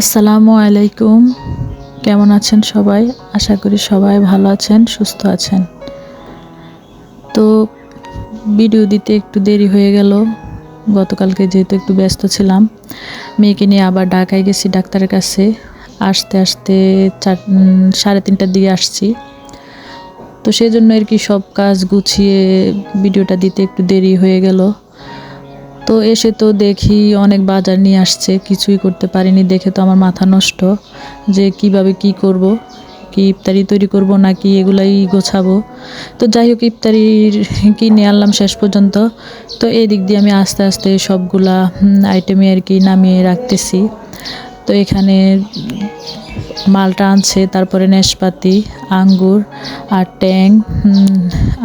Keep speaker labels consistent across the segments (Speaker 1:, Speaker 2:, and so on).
Speaker 1: আসসালামু আলাইকুম। কেমন আছেন সবাই? আশা করি সবাই ভালো আছেন, সুস্থ আছেন। তো ভিডিও দিতে একটু দেরি হয়ে গেল। গতকালকে যেহেতু একটু ব্যস্ত ছিলাম, মেয়েকে নিয়ে আবার ঢাকায় গেছি ডাক্তারের কাছে। আসতে আসতে চার সাড়ে তিনটার দিকে আসছি। তো সেই জন্য আর কি সব কাজ গুছিয়ে ভিডিওটা দিতে একটু দেরি হয়ে গেল। তো এসে তো দেখি অনেক বাজার নিয়ে আসছে, কিছুই করতে পারিনি, দেখে তো আমার মাথা নষ্ট। যে কীভাবে কি করব, কি ইফতারি তৈরি করব নাকি এগুলাই গোছাবো। তো যাই হোক ইফতারির কিনে আনলাম শেষ পর্যন্ত। তো এই দিক দিয়ে আমি আস্তে আস্তে সবগুলা আইটেমে আর কি নামিয়ে রাখতেছি। তো এখানে মালটা আনছে, তারপরে নেশপাতি আঙ্গুর আর ট্যাং।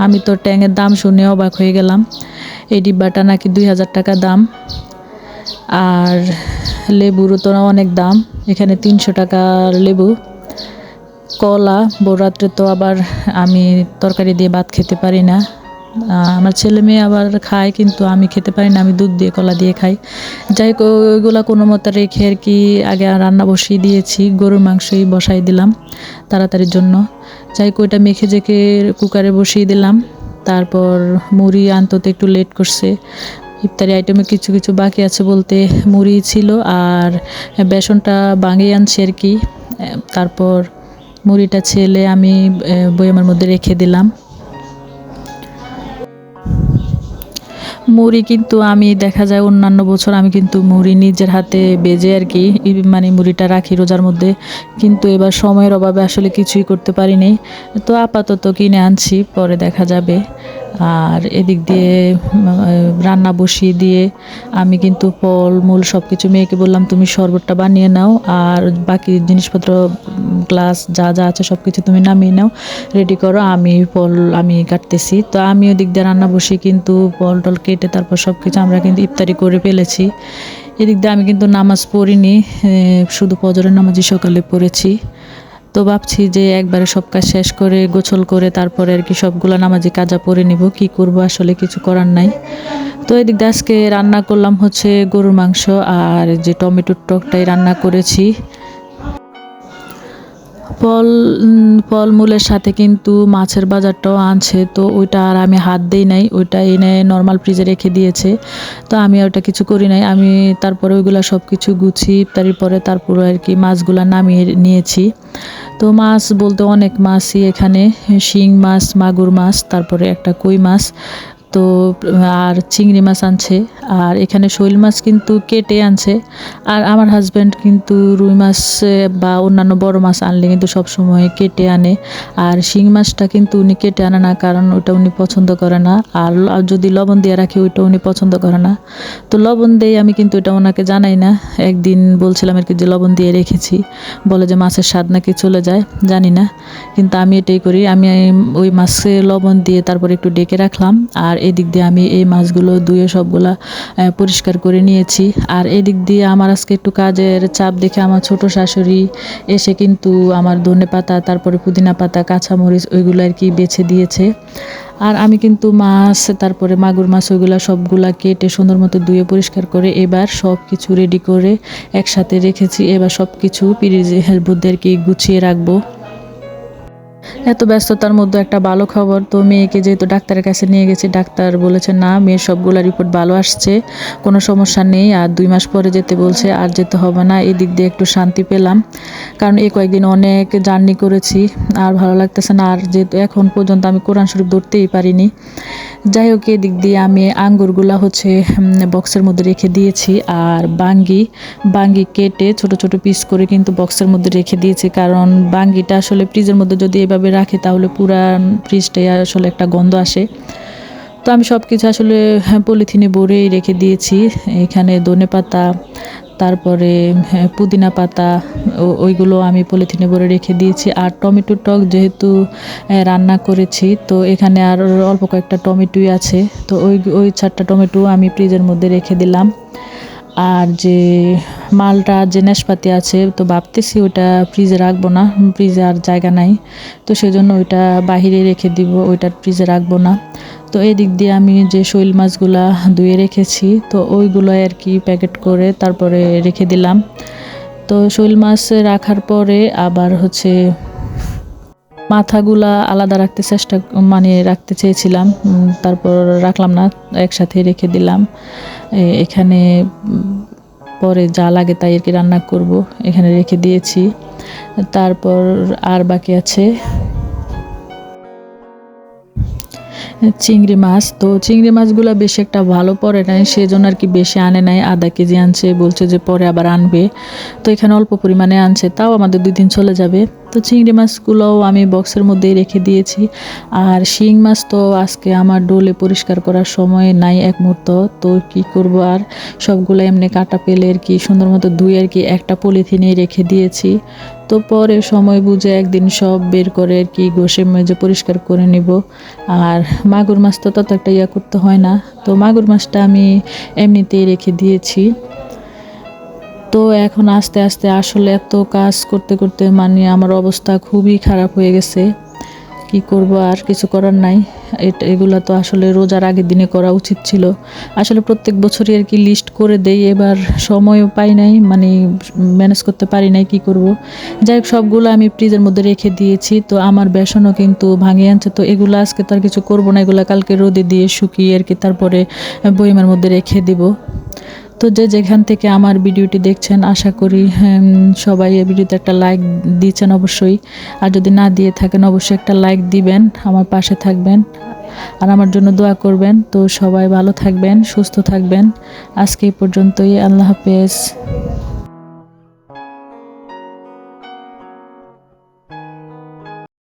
Speaker 1: আমি তো ট্যাংয়ের দাম শুনে অবাক হয়ে গেলাম। এই ডিব্বাটা নাকি দুই হাজার টাকা দাম। আর লেবুরও তো অনেক দাম, এখানে তিনশো টাকার লেবু। কলা, বড়রাত্রে তো আবার আমি তরকারি দিয়ে ভাত খেতে পারি না। আমার ছেলে মেয়ে আবার খায়, কিন্তু আমি খেতে পারি না, আমি দুধ দিয়ে, কলা দিয়ে খাই। যাই হোক, ওইগুলো কোনো মতো রেখে আর কি আগে রান্না বসিয়ে দিয়েছি, গরুর মাংসই বসাই দিলাম তাড়াতাড়ির জন্য। যাই হোক, ওইটা মেখে জেখে কুকারে বসিয়ে দিলাম। তারপর মুড়ি আনতে একটু লেট করছে। ইফতারি আইটেমে কিছু কিছু বাকি আছে বলতে মুড়ি ছিল আর বেসনটা বাঙিয়ে আনছে আর কি। তারপর মুড়িটা ছেলে আমি বয়ামের মধ্যে রেখে দিলাম। মুড়ি কিন্তু আমি, দেখা যায় অন্যান্য বছর আমি কিন্তু মুড়ি নিজের হাতে বেজে আর কি মানে মুড়িটা রাখি রোজার মধ্যে। কিন্তু এবার সময়ের অভাবে আসলে কিছুই করতে পারিনি। তো আপাতত কিনে আনছি, পরে দেখা যাবে। আর এদিক দিয়ে রান্না বসিয়ে দিয়ে আমি কিন্তু ফল, মূল সব কিছু মেয়েকে বললাম, তুমি শরবতটা বানিয়ে নাও, আর বাকি জিনিসপত্র গ্লাস যা যা আছে সব কিছু তুমি নামিয়ে নাও রেডি করো, আমি ফল, আমি কাটতেছি। তো আমি ওদিক দিয়ে রান্না বসে কিন্তু ফল টল কেটে তারপর সব কিছু আমরা কিন্তু ইফতারি করে ফেলেছি। এদিক দিয়ে আমি কিন্তু নামাজ পড়িনি শুধু ফজরের নামাজই সকালে পড়েছি। তো ভাবছি যে একবারে সব কাজ শেষ করে গোছল করে, তারপরে আর কি সবগুলো নামাজি কাজা পরে নিব, কি করব আসলে কিছু করার নাই। তো এদিক দিয়ে আজকে রান্না করলাম হচ্ছে গরুর মাংস আর যে টমেটোর টকটাই রান্না করেছি। ফল ফলমূলের সাথে কিন্তু মাছের বাজারটাও আনছে, তো ওইটা আর আমি হাত দিই নাই, ওইটা এনে নর্মাল ফ্রিজে রেখে দিয়েছে, তো আমি ওটা কিছু করি নাই, আমি তারপরে ওইগুলো সব কিছু গুছি তার পরে তারপরে আর কি মাছগুলো নামিয়ে নিয়েছি, তো মাছ বলতে অনেক মাছই এখানে, শিং মাছ, মাগুর মাছ, তারপরে একটা কই মাছ, তো, আর চিংড়ি মাছ আনছে আর এখানে শৈল মাছ কিন্তু কেটে আনছে। আর আমার হাজব্যান্ড কিন্তু রুই মাছ বা অন্যান্য বড় মাছ আনলে কিন্তু সব সময় কেটে আনে। আর শিং মাছটা কিন্তু উনি কেটে আনে না, কারণ ওটা উনি পছন্দ করে না। আর যদি লবণ দিয়ে রাখি, ওইটা উনি পছন্দ করে না। তো লবণ দিয়ে আমি কিন্তু এটা ওনাকে জানাই না। একদিন বলছিলাম আর কি যে লবণ দিয়ে রেখেছি। বলে যে মাছের স্বাদ নাকি চলে যায়, জানি না। কিন্তু আমি এটাই করি, আমি ওই মাছে লবণ দিয়ে তারপর একটু ডেকে রাখলাম। আর এদিক দিয়ে আমি এই মাছগুলো ধুয়ে সবগুলা পরিষ্কার করে নিয়েছি। আর এদিক দিয়ে আমার আজকে একটু কাজের চাপ দেখে আমার ছোট শাশুড়ি এসে কিন্তু আমার ধনে পাতা, তারপরে পুদিনা পাতা, কাঁচামরিচ ওইগুলো আর কি বেছে দিয়েছে। আর আমি কিন্তু মাছ, তারপরে মাগুর মাছ ওইগুলা সবগুলা কেটে সুন্দর মতো ধুয়ে পরিষ্কার করে এবার সব কিছু রেডি করে একসাথে রেখেছি। এবার সব কিছু পিরিজের মধ্যে আর কি গুছিয়ে রাখব। এত ব্যস্ততার মধ্যে একটা ভালো খবর। তো মেয়েকে যেহেতু ডাক্তারের কাছে নিয়ে গেছি, ডাক্তার বলেছে, না, মেয়ের সবগুলো রিপোর্ট ভালো আসছে, কোনো সমস্যা নেই, আর দুই মাস পরে যেতে বলছে, আর যেতে হবে না। এই দিক দিয়ে একটু শান্তি পেলাম, কারণ এই কয়েকদিন অনেক জার্নি করেছি, আর ভালো লাগতেছে না, আর যেহেতু এখন পর্যন্ত আমি কোরআন শরীফ ধরতেই পারিনি। যাই হোক এদিক দিয়ে আমি আঙ্গুরগুলা হচ্ছে বক্সের মধ্যে রেখে দিয়েছি, আর বাঙ্গি বাঙ্গি কেটে ছোট ছোট পিস করে কিন্তু বক্সের মধ্যে রেখে দিয়েছি, কারণ বাঙ্গিটা আসলে ফ্রিজের মধ্যে যদি এভাবে রাখি তাহলে পুরা ফ্রিজটাই আসলে একটা গন্ধ আসে। তো আমি সব কিছু আসলে হ্যাঁ, পলিথিনে ভরেই রেখে দিয়েছি। এখানে ধনে পাতা তারপরে হ্যাঁ, পুদিনা পাতা ওইগুলো আমি পলিথিনে ভরে রেখে দিয়েছি। আর টমেটো টক যেহেতু রান্না করেছি তো এখানে আর অল্প কয়েকটা টমেটোই আছে। তো ওই ওই চারটা টমেটো আমি ফ্রিজের মধ্যে রেখে দিলাম। আর যে মালটা যে নাশপাতি আছে, তো ভাবতেছি ওটা ফ্রিজে রাখব না, ফ্রিজে আর জায়গা নাই। তো সেজন্য ওইটা বাহিরে রেখে দিব ওইটা ফ্রিজে রাখব না। তো এই দিক দিয়ে আমি যে শৈল মাছগুলা ধুয়ে রেখেছি, তো ওইগুলো আর কি প্যাকেট করে তারপরে রেখে দিলাম। তো শৈল মাছ রাখার পরে আবার হচ্ছে মাথাগুলা আলাদা রাখতে চেষ্টা মানে রাখতে চেয়েছিলাম তারপর রাখলাম না, একসাথে রেখে দিলাম। এখানে পরে যা লাগে তাই আর কি রান্না করব। এখানে রেখে দিয়েছি। তারপর আর বাকি আছে? চিংড়ি মাছ। তো চিংড়ি মাছগুলো বেশি একটা ভালো পরে নাই, সেজন্য আর কি বেশি আনে নাই। আধা কেজি আনছে, বলছে যে পরে আবার আনবে। তো এখানে অল্প পরিমাণে আনছে, তাও আমাদের দুই দিন চলে যাবে। তো চিংড়ি মাছগুলোও আমি বক্সের মধ্যেই রেখে দিয়েছি। আর শিং মাছ তো আজকে আমার ডোলে পরিষ্কার করার সময় নাই এক মুহূর্ত, তো কি করব আর? সবগুলো এমনি কাটা পেলে আর কি, সুন্দর মতো ধুয়ে আর কি একটা পলিথিনে রেখে দিয়েছি। তো পরে সময় বুঝে একদিন সব বের করে আর কি ঘষে মেজে পরিষ্কার করে নিব। আর মাগুর মাছ তো তত একটা ইয়া করতে হয় না। তো মাগুর মাছটা আমি এমনিতেই রেখে দিয়েছি। তো এখন আস্তে আস্তে আসলে এত কাজ করতে করতে মানে আমার অবস্থা খুবই খারাপ হয়ে গেছে। কি করব আর কিছু করার নাই। এটা এগুলা তো আসলে রোজার আগের দিনে করা উচিত ছিল। আসলে প্রত্যেক বছরই আর কি লিস্ট করে দেই, এবার সময়ও পাই নাই মানে ম্যানেজ করতে পারি নাই কি করব। যাই হোক, সবগুলো আমি ফ্রিজের মধ্যে রেখে দিয়েছি, তো আমার বেসনও কিন্তু ভাঙিয়ে আনছে, তো এগুলো আজকে তো আর কিছু করব না, এগুলো কালকে রোদে দিয়ে শুকিয়ে আর কি তারপরে বইমের মধ্যে রেখে দিব। তো যে যেখান থেকে আমার ভিডিওটি দেখছেন, আশা করি সবাই এই ভিডিওতে একটা লাইক দিয়েছেন অবশ্যই। আর যদি না দিয়ে থাকেন, অবশ্যই একটা লাইক দিবেন, আমার পাশে থাকবেন। আর আমার জন্য দোয়া করবেন। তো সবাই ভালো থাকবেন, সুস্থ থাকবেন। আজকে এই পর্যন্তই। আল্লাহ হাফেজ।